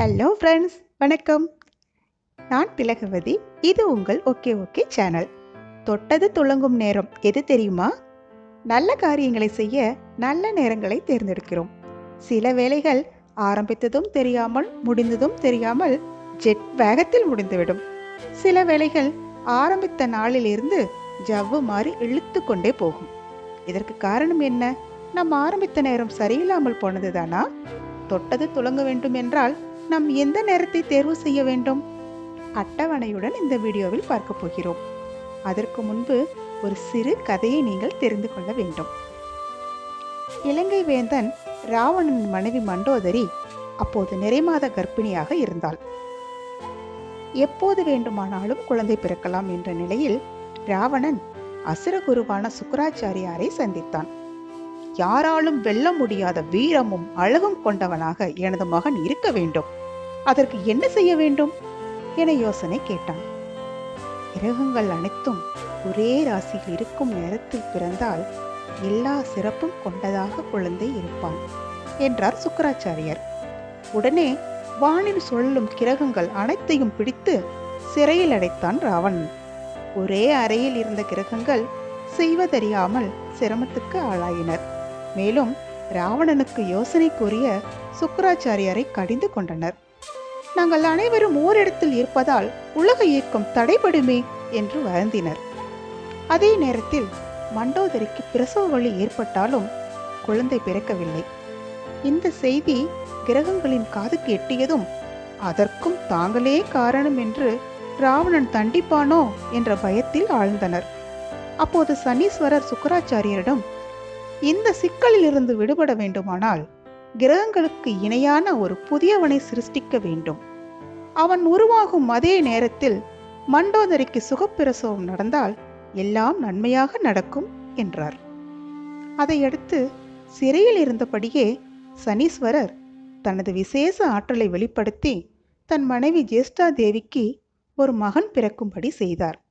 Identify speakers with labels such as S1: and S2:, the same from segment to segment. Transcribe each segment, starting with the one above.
S1: Hello friends வணக்கம். நான் திலகவதி. இது உங்கள் ஓகே ஓகே சேனல் தொட்டது துளங்கும் நேரம். எது தெரியுமா? நல்ல காரியங்களை செய்ய நல்ல நேரங்களை தேர்ந்தெடுக்கிறோம். சில வேளைகள் ஆரம்பித்ததும் தெரியாமல் முடிந்ததும் தெரியாமல் ஜெட் வேகத்தில் முடிந்துவிடும். சில வேளைகள் ஆரம்பித்த நாளிலிருந்து ஜவ்வு மாறி இழுத்து கொண்டே போகும். இதற்கு காரணம் என்ன? நாம் ஆரம்பித்த நேரம் சரியில்லாமல் போனதுதானா தொட்டது துளங்க வேண்டும் என்றால் நாம் எந்த நேரத்தை தேர்வு செய்ய வேண்டும்? அட்டவணையுடன் இந்த வீடியோவில் பார்க்க போகிறோம். அதற்கு முன்பு ஒரு சிறு கதையை நீங்கள் தெரிந்து கொள்ள வேண்டும். இலங்கை வேந்தன் ராவணன் மனைவி மண்டோதரி அப்போது நிறைமாத கர்ப்பிணியாக இருந்தாள். எப்போது வேண்டுமானாலும் குழந்தை பிறக்கலாம் என்ற நிலையில் ராவணன் அசுரகுருவான சுக்கராச்சாரியாரை சந்தித்தான். யாராலும் வெல்ல முடியாத வீரமும் அழகும் கொண்டவனாக எனது மகன் இருக்க வேண்டும். அதற்கு என்ன செய்ய வேண்டும்? என யோசனை கேட்டான். கிரகங்கள் அனைத்தும் ஒரே ராசியில் இருக்கும் நேரத்தில் பிறந்தால் எல்லா சிறப்பும் கொண்டதாக குழந்தை இருப்பான் என்றார் சுக்கராச்சாரியர். உடனே வானில் சொல்லும் கிரகங்கள் அனைத்தையும் பிடித்து சிறையில் அடைத்தான் ராவணன். ஒரே அறையில் இருந்த கிரகங்கள் செய்வதறியாமல் சிரமத்துக்கு ஆளாயினர். மேலும் ராவணனுக்கு யோசனை கூறிய கடிந்து கொண்டனர். நாங்கள் அனைவரும் ஓரிடத்தில் இருப்பதால் உலக இயக்கம் தடைபடுமே என்று வருந்தினர். அதே நேரத்தில் மண்டோதரிக்கு பிரசவ வழி ஏற்பட்டாலும் குழந்தை பிறக்கவில்லை. இந்த செய்தி கிரகங்களின் காதுக்கு எட்டியதும் அதற்கும் தாங்களே காரணம் என்று ராவணன் தண்டிப்பானோ என்ற பயத்தில் ஆழ்ந்தனர். அப்போது சனீஸ்வரர் சுக்கராச்சாரியரிடம் இந்த சிக்கலில் இருந்து விடுபட வேண்டுமானால் கிரகங்களுக்கு இணையான ஒரு புதியவனை சிருஷ்டிக்க வேண்டும். அவன் உருவாகும் அதே நேரத்தில் மண்டோதரிக்கு சுகப்பிரசவம் நடந்தால் எல்லாம் நன்மையாக நடக்கும் என்றார். அதையடுத்து சிறையில் இருந்தபடியே சனீஸ்வரர் தனது விசேஷ ஆற்றலை வெளிப்படுத்தி தன் மனைவி ஜேஷ்டா தேவிக்கு ஒரு மகன் பிறக்கும்படி செய்தார்.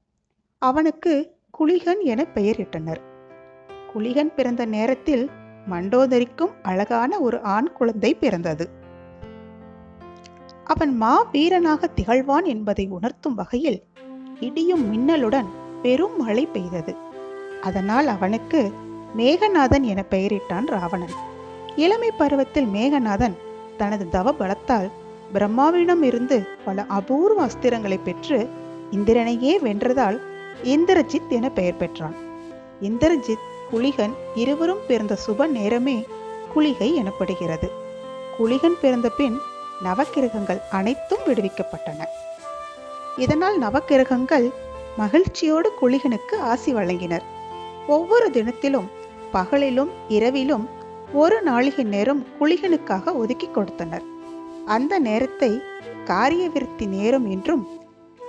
S1: அவனுக்கு குளிகன் என பெயரிட்டனர். குளிகன் பிறந்த நேரத்தில் மண்டோதரிக்கும் அழகான ஒரு ஆண் குழந்தை பிறந்தது. அவன் மா வீரனாக திகழ்வான் என்பதை உணர்த்தும் வகையில் இடியும் மின்னலுடன் பெரும் மழை பெய்தது. அதனால் அவனுக்கு மேகநாதன் என பெயரிட்டான் ராவணன். இளமை பருவத்தில் மேகநாதன் தனது தவ பலத்தால் பிரம்மாவிடம் இருந்து பல அபூர்வ அஸ்திரங்களை பெற்று இந்திரனையே வென்றதால் இந்திரஜித் என பெயர் பெற்றான். இந்திரஜித் குளிகன் இருவரும் பிறந்த சுப நேரமே குளிகை எனப்படுகிறது. குளிகன் பிறந்த பின் நவக்கிரகங்கள் அனைத்தும் விடுவிக்கப்பட்டன. இதனால் நவக்கிரகங்கள் மகிழ்ச்சியோடு குளிகனுக்கு ஆசி வழங்கினர். ஒவ்வொரு தினத்திலும் பகலிலும் இரவிலும் ஒரு நாளிகை நேரம் குளிகனுக்காக ஒதுக்கி கொடுத்தனர். அந்த நேரத்தை காரிய விருத்தி நேரம் என்றும்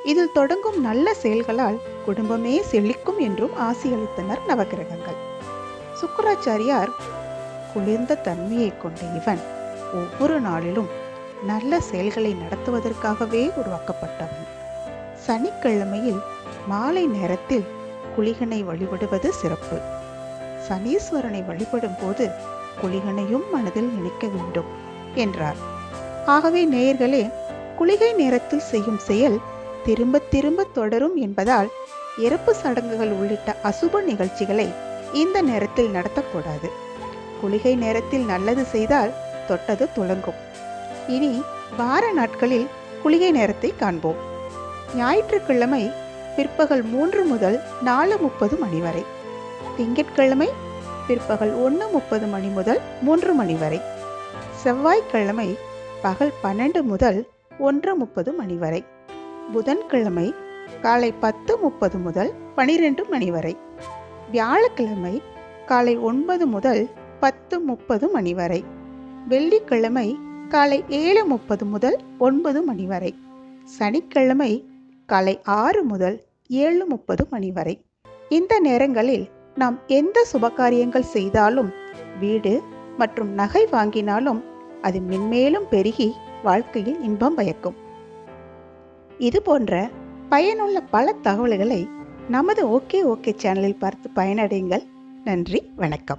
S1: இதில் தொடங்கும் நல்ல செயல்களால் குடும்பமே செழிக்கும் என்றும் ஆசியளித்தனர் நவகிரகங்கள் சுக்கராச்சாரியார் குளிர்ந்த தன்மையை கொண்ட இவன் ஒவ்வொரு நாளிலும் நல்ல செயல்களை நடத்துவதற்காகவே உருவாக்கப்பட்டவன். சனிக்கிழமையில் மாலை நேரத்தில் குளிகனை வழிபடுவது சிறப்பு. சனீஸ்வரனை வழிபடும் போது குளிகனையும் மனதில் நினைக்க வேண்டும் என்றார். ஆகவே நேயர்களே குளிகை நேரத்தில் செய்யும் செயல் திரும்ப திரும்ப தொடரும் என்பதால் இறப்பு சடங்குகள் உள்ளிட்ட அசுப நிகழ்ச்சிகளை இந்த நேரத்தில் நடத்தக்கூடாது. குளிகை நேரத்தில் நல்லது செய்தால் தொட்டது துளங்கும். இனி வார நாட்களில் குளிகை நேரத்தை காண்போம். ஞாயிற்றுக்கிழமை பிற்பகல் மூன்று முதல் நாலு முப்பது மணி வரை. திங்கட்கிழமை பிற்பகல் ஒன்று முப்பது மணி முதல் மூன்று மணி வரை. செவ்வாய்க்கிழமை பகல் பன்னெண்டு முதல் ஒன்று முப்பது மணி வரை. புதன்கிழமை காலை பத்து முப்பது முதல் பனிரெண்டு மணி வரை. வியாழக்கிழமை காலை ஒன்பது முதல் பத்து முப்பது மணி வரை. வெள்ளிக்கிழமை காலை ஏழு முப்பது முதல் ஒன்பது மணி வரை. சனிக்கிழமை காலை ஆறு முதல் ஏழு முப்பது மணி வரை. இந்த நேரங்களில் நாம் எந்த சுபகாரியங்கள் செய்தாலும் வீடு மற்றும் நகை வாங்கினாலும் அது மென்மேலும் பெருகி வாழ்க்கையில் இன்பம் பயக்கும். இது போன்ற பயனுள்ள பல தகவல்களை நமது ஓகே ஓகே சேனலில் பார்த்து பயனடையுங்கள். நன்றி வணக்கம்.